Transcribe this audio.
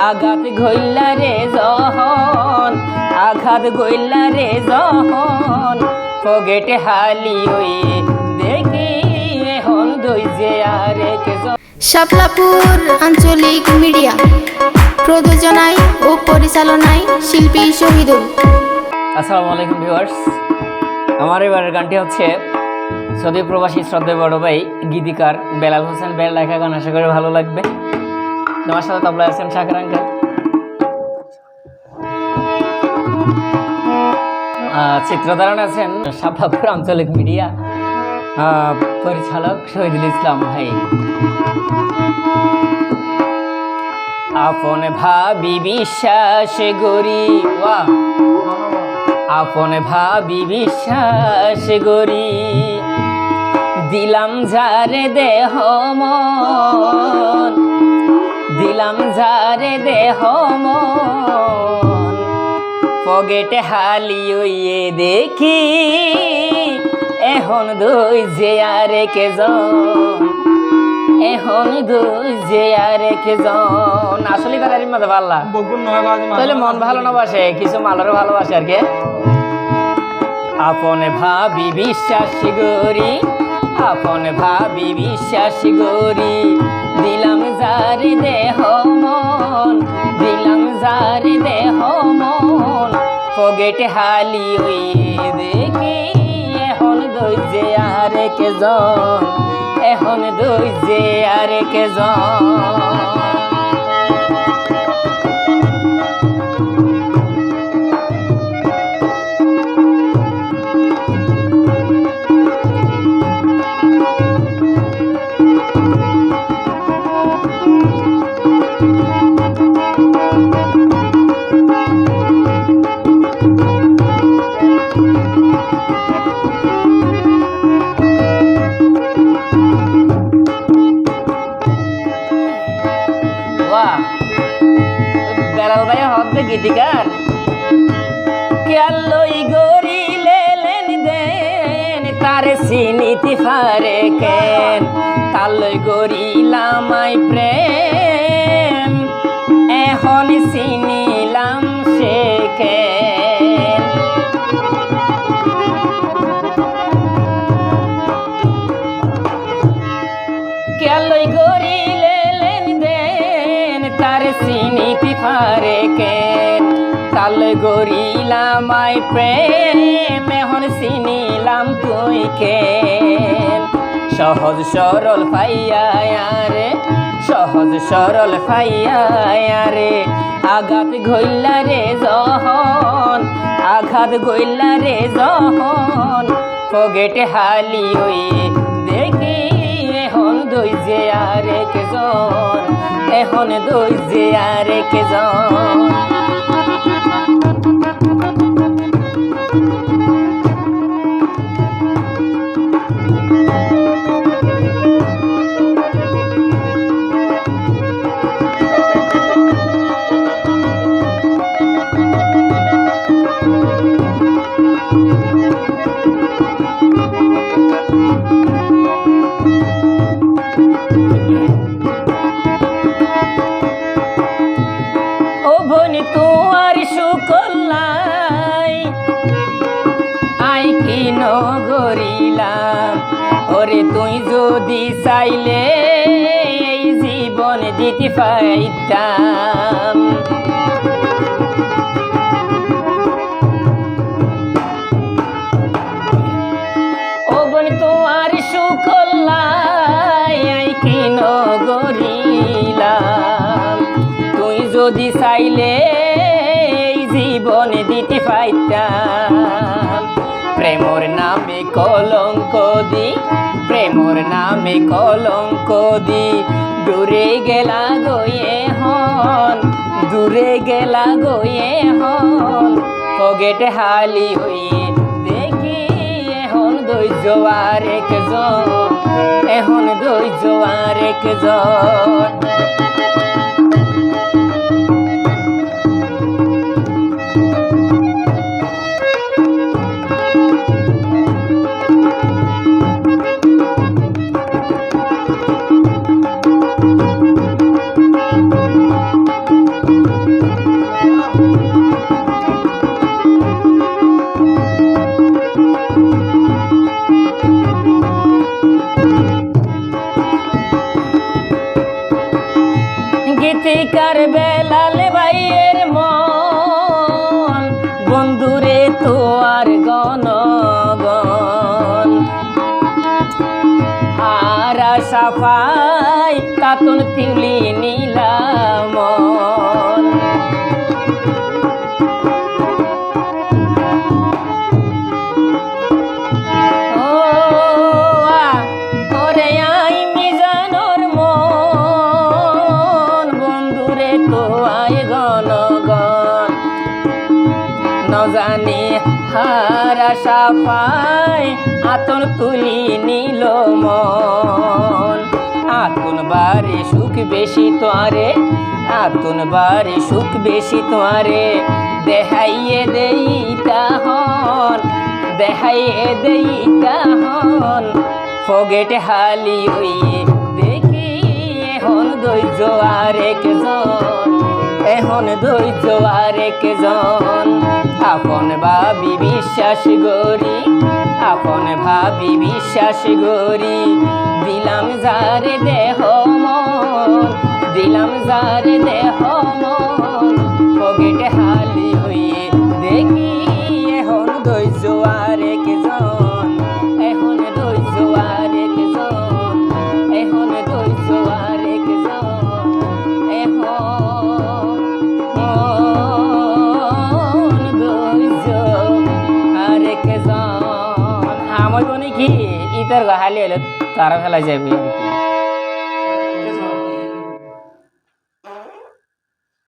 আঘাত গইলা রে যখন আঘাত গইলা রে যখন পকেটে হালি ওই দেখি এখন দই যে আরে শাপলাপুর আঞ্চলিক মিডিয়া প্রযোজনায় ও পরিচালনায় শিল্পী শহীদুল। আসসালামু আলাইকুম ভিউয়ার্স। আমার এবারের গানটি হচ্ছে সৌদি প্রবাসী শ্রদ্ধেয় বড় ভাই গীতিকার বেলাল হোসেন বেল লেখা গান। আশা করি ভালো লাগবে। আমার সাথে তবলা আছেন শাকের আঙ্কেল আহ, চিত্রধারণ আছেন? শাপলাপুর আঞ্চলিক মিডিয়া পরিচালক শহীদুল ইসলাম ভাই। আপন ভাবি বিশ্বাস গরি আপন ভাবি বিশ্বাস গরি দিলাম যারে দেহ মন। দিলাম যারে দেহ মন। পকেটে হালি ওইয়ে দেখি এখন দই যে আরে কে এখন দই যে আরে কে আসলে বকুল নয় বাজে তাহলে মন ভালো না বাসে কিছু মালেরও ভালোবাসে আর কি। আপন ভাবি বিশ্বাস গরি আপন ভাবি বিশ্বাস গরি দিলাম জারি দেহ মন, দিলাম জারি দেহ মন। পকেট হালি ওই দেখি, এখন যে আর কে জন এখন যে আর কে জন গীতিকার কেলই গরি লেলেন দেন, তারে সিনিতি ফারে কেন। কালই গরিলাম আই প্রেম, এখন চিনিলাম সে কেন। গরিলে লেন দেন সিনিতি ফারে কেন কাল গরিলাম আই প্রেম এখন চিনিলাম তুই কেন সহজ সরল পাইয়া রে সহজ সরল পাইয়া রে আঘাত গইলা রে যখন আঘাত গইলা রে যখন পকেটে হালি ওই দেখি, এখন দই যে আর জন। এখন দুই যে আর জন বনি তোমার সুকল্লাই আই কি নগরিলাম ওরে তুই যদি চাইলে এই জীবন দিতে পাইতাম পাইতাম। প্রেমর নামে কলঙ্ক দি, প্রেমর নামে কলঙ্ক দি। দূরে গেলা গয়ে হন দূরে গেলা গয়ে হন পকেটে হালি হইয়ে দেখি এখন ধৈর্য আর একজন, এখন ধৈর্য আর একজন। আয় গণগণ। ন জানি হারা সাফাই আতন তুলি নিল মন। বারে সুখ বেশি তোয়ারে আতুন বারে সুখ বেশি তোয়ারে দেখাইয়ে দেই তাহন দেখাইয়ে দেই তাহন ফগেট হালি হইয়ে দেখি এখন ধৈর্য আর একজন এখন ধৈর্য আর একজন আপন ভাবি বিশ্বাস গরি ভাবি বিশ্বাস গরি দিলাম যার দেহ মন দিলাম যার দেহ মন। মনে কি ইতার গাহালি এলে তারা ফেলা যাবে আর কি।